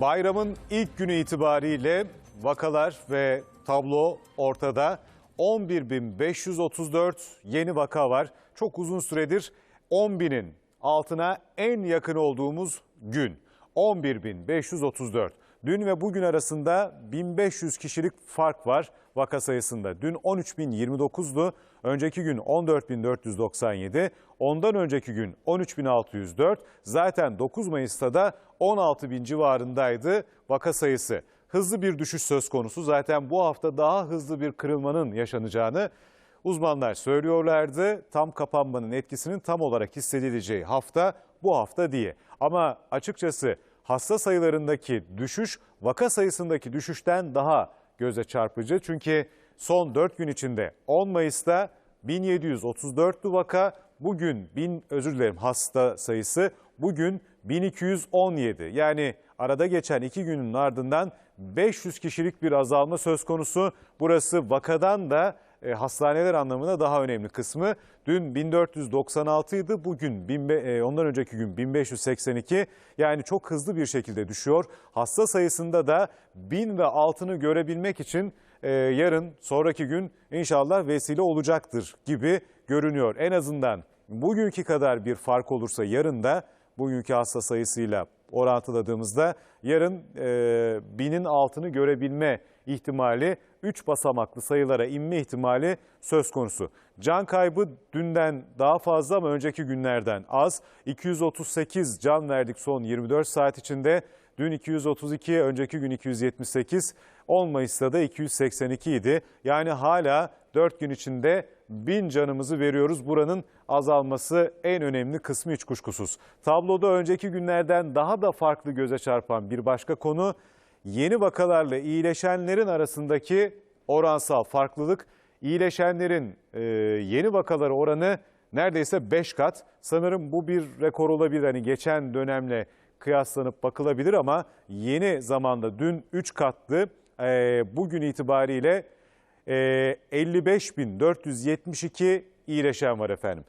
Bayramın ilk günü itibariyle vakalar ve tablo ortada. 11.534 yeni vaka var. Çok uzun süredir 10.000'in altına en yakın olduğumuz gün. 11.534. Dün ve bugün arasında 1500 kişilik fark var vaka sayısında. Dün 13.029'du, önceki gün 14.497, ondan önceki gün 13.604. Zaten 9 Mayıs'ta da 16.000 civarındaydı vaka sayısı. Hızlı bir düşüş söz konusu. Zaten bu hafta daha hızlı bir kırılmanın yaşanacağını uzmanlar söylüyorlardı. Tam kapanmanın etkisinin tam olarak hissedileceği hafta bu hafta diye. Ama açıkçası hasta sayılarındaki düşüş vaka sayısındaki düşüşten daha göze çarpıcı. Çünkü son 4 gün içinde 10 Mayıs'ta 1734'lü vaka, bugün 1000 özür dilerim hasta sayısı bugün 1217. Yani arada geçen 2 günün ardından 500 kişilik bir azalma söz konusu. Burası vakadan da e, hastaneler anlamında daha önemli kısmı. Dün 1496 idi, bugün e, ondan önceki gün 1582. Yani çok hızlı bir şekilde düşüyor. Hasta sayısında da 1000 ve altını görebilmek için e, yarın sonraki gün inşallah vesile olacaktır gibi görünüyor. En azından bugünkü kadar bir fark olursa yarın da bugünkü hasta sayısıyla orantıladığımızda yarın e, binin altını görebilme ihtimali 3 basamaklı sayılara inme ihtimali söz konusu. Can kaybı dünden daha fazla ama önceki günlerden az. 238 can verdik son 24 saat içinde. Dün 232, önceki gün 278, 10 Mayıs'ta da 282 idi. Yani hala 4 gün içinde 1000 canımızı veriyoruz. Buranın azalması en önemli kısmı hiç kuşkusuz. Tabloda önceki günlerden daha da farklı göze çarpan bir başka konu yeni vakalarla iyileşenlerin arasındaki oransal farklılık. İyileşenlerin e, yeni vakaları oranı neredeyse 5 kat. Sanırım bu bir rekor olabilir. Hani geçen dönemle kıyaslanıp bakılabilir ama yeni zamanda dün 3 katlı e, bugün itibariyle 55.472 iyileşen var efendim.